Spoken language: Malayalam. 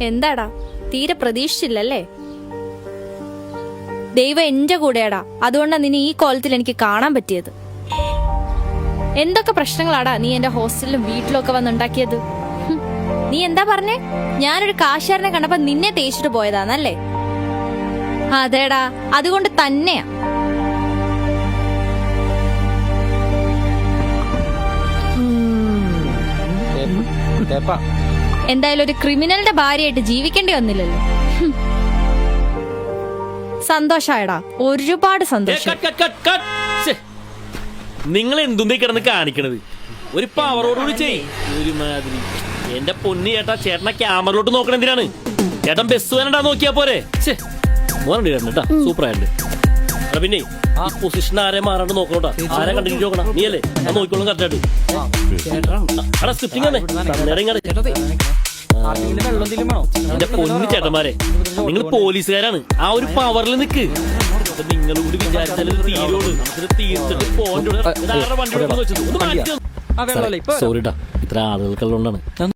എന്താടാ തീരെ പ്രതീക്ഷിച്ചില്ലല്ലേ ദൈവം എന്റെ കൂടെയാടാ അതുകൊണ്ടാ നിന്നെ ഈ കോലത്തിൽ എനിക്ക് കാണാൻ പറ്റിയത് എന്തൊക്കെ പ്രശ്നങ്ങളാടാ നീ എന്റെ ഹോസ്റ്റലിലും വീട്ടിലും ഒക്കെ വന്നുണ്ടാക്കിയത് നീ എന്താ പറഞ്ഞേ ഞാനൊരു കാശാരനെ കണ്ടപ്പോ നിന്നെ തേച്ചിട്ട് പോയതാന്നല്ലേ അതേടാ അതുകൊണ്ട് തന്നെയാ കേപ്പാ എന്തായാലും ഒരു ക്രിമിനലിന്റെ ഭാര്യയായിട്ട് ജീവിക്കേണ്ടി വന്നില്ലല്ലോ. സന്തോഷായടാ. ഒരുപാട് സന്തോഷം. നിങ്ങൾ എന്തുന്നേ കിടന്ന് കാണിക്കണത്? ഒരു പവറോടുകൂടി ചെയ് ഒരുമാതിരി. എന്റെ പൊന്നി ചേട്ടാ ചേട്ടനെ ക്യാമറയിലോട്ട് നോക്കണ എന്തിനാണ്? ചേട്ടൻ ബസ് വേനണ്ടാ നോക്കിയാ പോരെ. മോനുണ്ട് ചേട്ടൻ സൂപ്പർ ആയിട്ട് എടാ പിന്നെ ആ പൊസിഷൻ ആരെ മാറാണ്ട് നോക്കണോട്ടാ? ആരെ കണ്ടിന്യൂ നോക്കണം നീ അല്ലേ ഞാൻ നോക്കിക്കോളും കറക്റ്റായിട്ട് എടാ സ്ക്രിപ്റ്റിംഗ് തന്നെ. എന്റെ പൊന്നു ചേട്ടന്മാരെ നിങ്ങൾ പോലീസുകാരാണ്. ആ ഒരു പവറിൽ നിക്ക്. നിങ്ങൾ കൂടി വിചാരിച്ചാൽ തീരോട് തീർത്തിട്ട് പോകേണ്ട വണ്ടി വെച്ചത് ഒന്ന് മാറ്റി ആ വെള്ളമല്ലേ ഇപ്പൊ സോറിട്ടാ ഇത്ര ആളുകൾക്കുള്ളതുകൊണ്ടാണ്